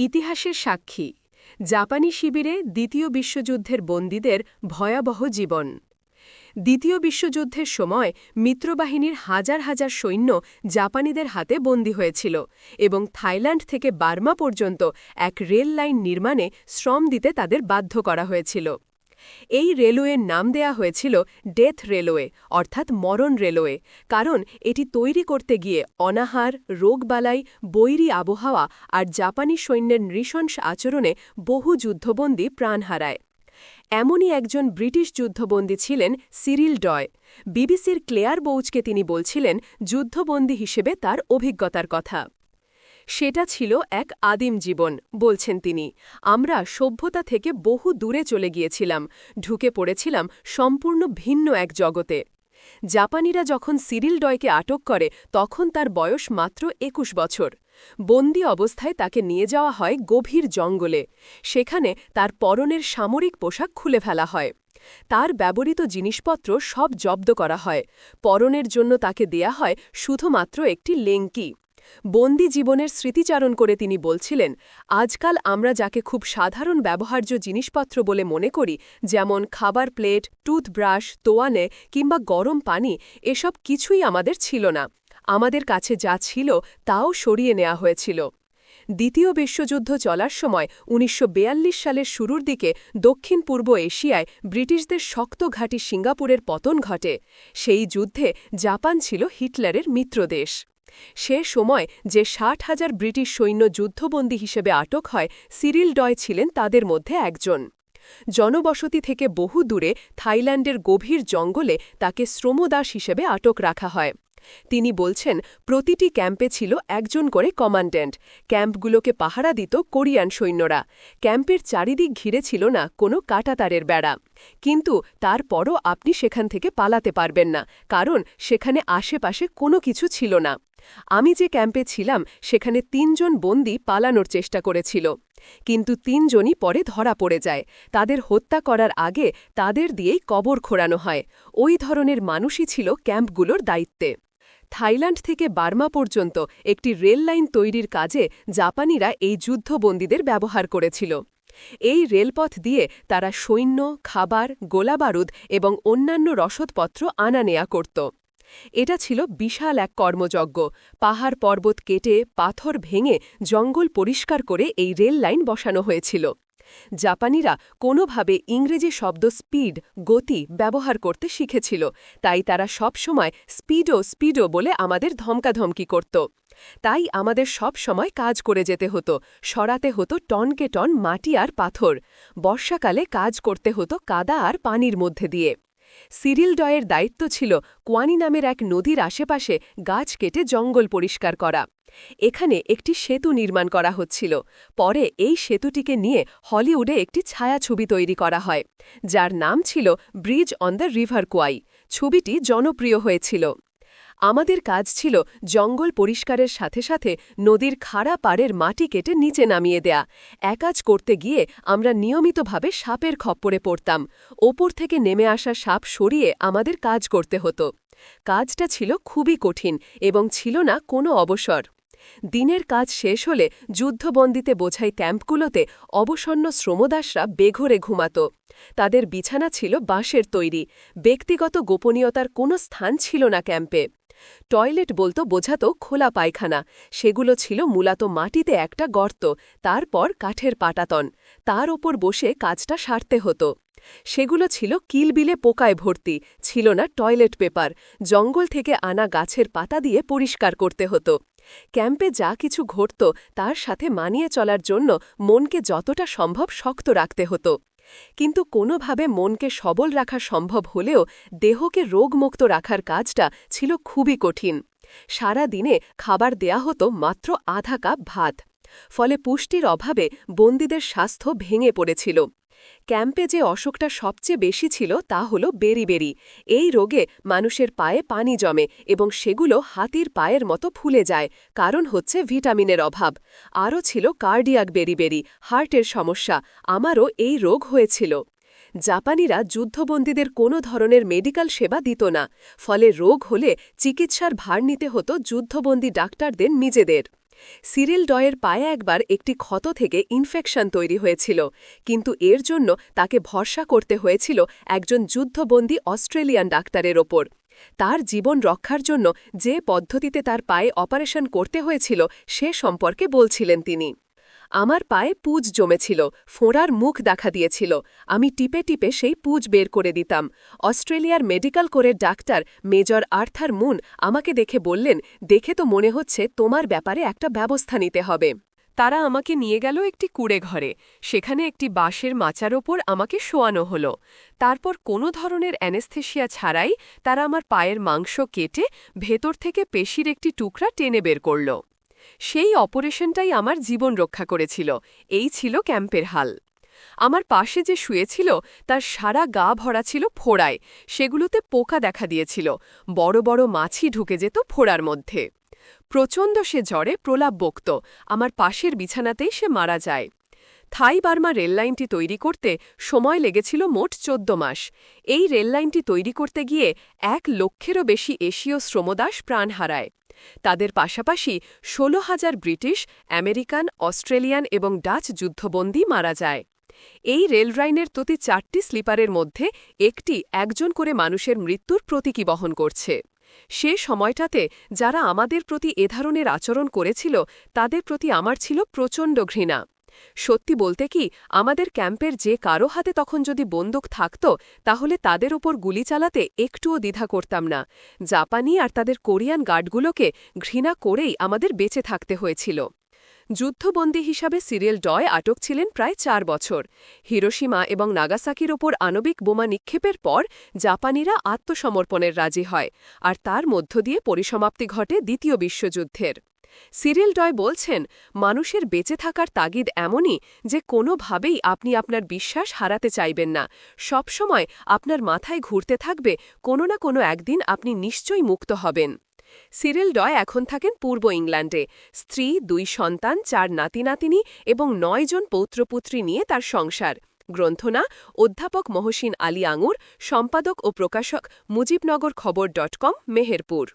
ইতিহাসের সাক্ষী, জাপানি শিবিরে দ্বিতীয় বিশ্বযুদ্ধের বন্দীদের ভয়াবহ জীবন। দ্বিতীয় বিশ্বযুদ্ধের সময় মিত্রবাহিনীর হাজার হাজার সৈন্য জাপানিদের হাতে বন্দী হয়েছিল এবং থাইল্যান্ড থেকে বার্মা পর্যন্ত এক রেল লাইন নির্মাণে শ্রম দিতে তাদের বাধ্য করা হয়েছিল। এই রেলওয়ের নাম দেয়া হয়েছিল ডেথ রেলওয়ে, অর্থাৎ মরণ রেলওয়ে, কারণ এটি তৈরি করতে গিয়ে অনাহার, রোগবালাই, বৈরী আবহাওয়া আর জাপানি সৈন্যের নৃশংস আচরণে বহু যুদ্ধবন্দী প্রাণ হারায়। এমনই একজন ব্রিটিশ যুদ্ধবন্দী ছিলেন সিরিল ডয়। বিবিসির ক্লেয়ার বৌচকে তিনি বলছিলেন, যুদ্ধবন্দী হিসেবে তার অভিজ্ঞতার কথা। সেটা ছিল এক আদিম জীবন, বলছেন তিনি। আমরা সভ্যতা থেকে বহু দূরে চলে গিয়েছিলাম, ঢুকে পড়েছিলাম সম্পূর্ণ ভিন্ন এক জগতে। জাপানিরা যখন সিরিল ডয়কে আটক করে, তখন তার বয়স মাত্র একুশ বছর। বন্দি অবস্থায় তাকে নিয়ে যাওয়া হয় গভীর জঙ্গলে। সেখানে তার পরনের সামরিক পোশাক খুলে ফেলা হয়। তার ব্যবহৃত জিনিসপত্র সব জব্দ করা হয়। পরনের জন্য তাকে দেয়া হয় শুধুমাত্র একটি লেঙ্কি বন্দি জীবনের স্মৃতিচারণ করে তিনি বলছিলেন, আজকাল আমরা যাকে খুব সাধারণ ব্যবহার্য জিনিসপত্র বলে মনে করি, যেমন খাবার প্লেট, টুথব্রাশ, তোয়ানে কিংবা গরম পানি, এসব কিছুই আমাদের ছিল না। আমাদের কাছে যা ছিল তাও সরিয়ে নেওয়া হয়েছিল। দ্বিতীয় বিশ্বযুদ্ধ চলার সময় উনিশশো সালের শুরুর দিকে দক্ষিণ পূর্ব এশিয়ায় ব্রিটিশদের শক্ত ঘাঁটি সিঙ্গাপুরের পতন ঘটে। সেই যুদ্ধে জাপান ছিল হিটলারের মিত্রদেশ। সে সময় যে ষাট হাজার ব্রিটিশ সৈন্য যুদ্ধবন্দী হিসেবে আটক হয়, সিরিল ডয় ছিলেন তাদের মধ্যে একজন। জনবসতি থেকে বহু দূরে থাইল্যান্ডের গভীর জঙ্গলে তাকে শ্রমদাস হিসেবে আটক রাখা হয়। তিনি বলছেন, প্রতিটি ক্যাম্পে ছিল একজন করে কমান্ড্যান্ট। ক্যাম্পগুলোকে পাহারা দিত কোরিয়ান সৈন্যরা। ক্যাম্পের চারিদিক ঘিরে ছিল না কোনো কাটাতারের বেড়া। কিন্তু তারপরও আপনি সেখান থেকে পালাতে পারবেন না, কারণ সেখানে আশেপাশে কোনো কিছু ছিল না। আমি যে ক্যাম্পে ছিলাম, সেখানে তিনজন বন্দি পালানোর চেষ্টা করেছিল। কিন্তু তিনজনই পরে ধরা পড়ে যায়। তাদের হত্যা করার আগে তাদের দিয়েই কবর খোঁড়ানো হয়। ওই ধরনের মানুষই ছিল ক্যাম্পগুলোর দায়িত্বে। থাইল্যান্ড থেকে বার্মা পর্যন্ত একটি রেল লাইন তৈরির কাজে জাপানিরা এই যুদ্ধবন্দীদের ব্যবহার করেছিল। এই রেলপথ দিয়ে তারা সৈন্য, খাবার, গোলাবারুদ এবং অন্যান্য রসদপত্র আনা নেয়া করত। এটা ছিল বিশাল এক কর্মযজ্ঞ। পাহাড় পর্বত কেটে, পাথর ভেঙে, জঙ্গল পরিষ্কার করে এই রেল লাইন বসানো হয়েছিল। জাপানিরা কোনোভাবে ইংরেজি শব্দ স্পিড, গতি ব্যবহার করতে শিখেছিল। তাই তারা সবসময় স্পিডো স্পিডো বলে আমাদের ধমকাধমকি করত। তাই আমাদের সব সময় কাজ করে যেতে হতো। সরাতে হতো টনকে টন মাটি আর পাথর। বর্ষাকালে কাজ করতে হতো কাদা আর পানির মধ্যে দিয়ে। সিরিল ডয়ের দায়িত্ব ছিল কোয়ানি নামের এক নদীর আশেপাশে গাছ কেটে জঙ্গল পরিষ্কার করা। এখানে একটি সেতু নির্মাণ করা হচ্ছিল। পরে এই সেতুটিকে নিয়ে হলিউডে একটি ছায়াছবি তৈরি করা হয়, যার নাম ছিল bridge on the river Kwai. ছবিটি জনপ্রিয় হয়েছিল। আমাদের কাজ ছিল জঙ্গল পরিষ্কারের সাথে সাথে নদীর খাড়া পাড়ের মাটি কেটে নিচে নামিয়ে দেয়া। একাজ করতে গিয়ে আমরা নিয়মিতভাবে সাপের খপ্পরে পড়তাম। ওপর থেকে নেমে আসা সাপ সরিয়ে আমাদের কাজ করতে হতো। কাজটা ছিল খুবই কঠিন এবং ছিল না কোনো অবসর। দিনের কাজ শেষ হলে যুদ্ধবন্দিতে বোঝাই ক্যাম্পগুলোতে অবসন্ন শ্রমদাসরা বেঘরে ঘুমাত। তাদের বিছানা ছিল বাঁশের তৈরি। ব্যক্তিগত গোপনীয়তার কোনো স্থান ছিল না ক্যাম্পে। টয়লেট বলতো বোঝাতো খোলা পায়খানা, সেগুলো ছিল মূলত মাটিতে একটা গর্ত, তারপর কাঠের পাটাতন, তার ওপর বসে কাজটা সারতে হতো। সেগুলো ছিল কিলবিলে পোকায় ভর্তি, ছিল না টয়লেট পেপার, জঙ্গল থেকে আনা গাছের পাতা দিয়ে পরিষ্কার করতে হতো। ক্যাম্পে যা কিছু ঘটত তার সাথে মানিয়ে চলার জন্য মনকে যতটা সম্ভব শক্ত রাখতে হতো। কিন্তু কোনোভাবে মনকে সবল রাখা সম্ভব হলেও দেহকে রোগমুক্ত রাখার কাজটা ছিল খুবই কঠিন। সারা দিনে খাবার দেয়া হতো মাত্র আধা কাপ ভাত। ফলে পুষ্টির অভাবে বন্দীদের স্বাস্থ্য ভেঙে পড়েছিল। ক্যাম্পে যে অসুখটা সবচেয়ে বেশি ছিল তা হল বেরিবেরি এই রোগে মানুষের পায়ে পানি জমে এবং সেগুলো হাতির পায়ের মতো ফুলে যায়, কারণ হচ্ছে ভিটামিনের অভাব। আরও ছিল কার্ডিয়াক বেরিবেরি হার্টের সমস্যা, আমারও এই রোগ হয়েছিল। জাপানিরা যুদ্ধবন্দীদের কোনো ধরনের মেডিকেল সেবা দিত না, ফলে রোগ হলে চিকিৎসার ভার নিতে হতো যুদ্ধবন্দী ডাক্তারদের নিজেদের। সিরিল ডয়ের পায়ে একবার একটি ক্ষত থেকে ইনফেকশন তৈরি হয়েছিল, কিন্তু এর জন্য তাকে ভরসা করতে হয়েছিল একজন যুদ্ধবন্দী অস্ট্রেলিয়ান ডাক্তারের ওপর। তার জীবন রক্ষার জন্য যে পদ্ধতিতে তার পায়ে অপারেশন করতে হয়েছিল সে সম্পর্কে বলছিলেন তিনি। আমার পায়ে পুজ জমেছিল, ফোঁড়ার মুখ দেখা দিয়েছিল। আমি টিপে টিপে সেই পুজ বের করে দিতাম। অস্ট্রেলিয়ার মেডিকেল কোরের ডাক্তার মেজর আর্থার মুন আমাকে দেখে বললেন, দেখে তো মনে হচ্ছে তোমার ব্যাপারে একটা ব্যবস্থা নিতে হবে। তারা আমাকে নিয়ে গেল একটি কুড়ে ঘরে। সেখানে একটি বাঁশের মাচার ওপর আমাকে শোয়ানো হলো। তারপর কোনো ধরনের অ্যানেস্থেশিয়া ছাড়াই তারা আমার পায়ের মাংস কেটে ভেতর থেকে পেশির একটি টুকরা টেনে বের করল। সেই অপারেশনটাই আমার জীবন রক্ষা করেছিল। এই ছিল ক্যাম্পের হাল। আমার পাশে যে শুয়েছিল, তার সারা গা ভরা ছিল ফোড়ায়। সেগুলোতে পোকা দেখা দিয়েছিল। বড় বড় মাছি ঢুকে যেত ফোড়ার মধ্যে। প্রচণ্ড সে জ্বরে প্রলাপ বকত। আমার পাশের বিছানাতেই সে মারা যায়। থাই বার্মা রেললাইনটি তৈরি করতে সময় লেগেছিল মোট চোদ্দ মাস। এই রেললাইনটি তৈরি করতে গিয়ে এক লক্ষেরও বেশি এশীয় শ্রমদাস প্রাণ হারায়। তাদের পাশাপাশি ষোলো হাজার ব্রিটিশ, আমেরিকান, অস্ট্রেলিয়ান এবং ডাচ যুদ্ধবন্দী মারা যায়। এই রেললাইনের প্রতি চারটি স্লিপারের মধ্যে একটি একজন করে মানুষের মৃত্যুর প্রতীকী বহন করছে। সে সময়টাতে যারা আমাদের প্রতি এ ধরনের আচরণ করেছিল, তাদের প্রতি আমার ছিল প্রচণ্ড ঘৃণা। সত্যি বলতে কি, আমাদের ক্যাম্পের যে কারও হাতে তখন যদি বন্দুক থাকত, তাহলে তাদের ওপর গুলি চালাতে একটুও দ্বিধা করতাম না। জাপানি আর তাদের কোরিয়ান গার্ডগুলোকে ঘৃণা করেই আমাদের বেঁচে থাকতে হয়েছিল। যুদ্ধবন্দী হিসাবে সিরিয়াল ডয় আটক ছিলেন প্রায় চার বছর। হিরোসীমা এবং নাগাসাকির ওপর আণবিক বোমা নিক্ষেপের পর জাপানিরা আত্মসমর্পণের রাজি হয়, আর তার মধ্য দিয়ে পরিসমাপ্তি ঘটে দ্বিতীয় বিশ্বযুদ্ধের। সিরিল ডয় বলছেন, মানুষের বেঁচে থাকার তাগিদ এমনই যে কোনোভাবেই আপনি আপনার বিশ্বাস হারাতে চাইবেন না। সবসময় আপনার মাথায় ঘুরতে থাকবে, কোনো না কোনো একদিন আপনি নিশ্চয়ই মুক্ত হবেন। সিরিল ডয় এখন থাকেন পূর্ব ইংল্যান্ডে। স্ত্রী, দুই সন্তান, চার নাতি নাতিনি এবং নয়জন পৌত্রপুত্রী নিয়ে তার সংসার। গ্রন্থনা, অধ্যাপক মহসিন আলী আঙুর, সম্পাদক ও প্রকাশক মুজিবনগর খবর ডট কম, মেহেরপুর।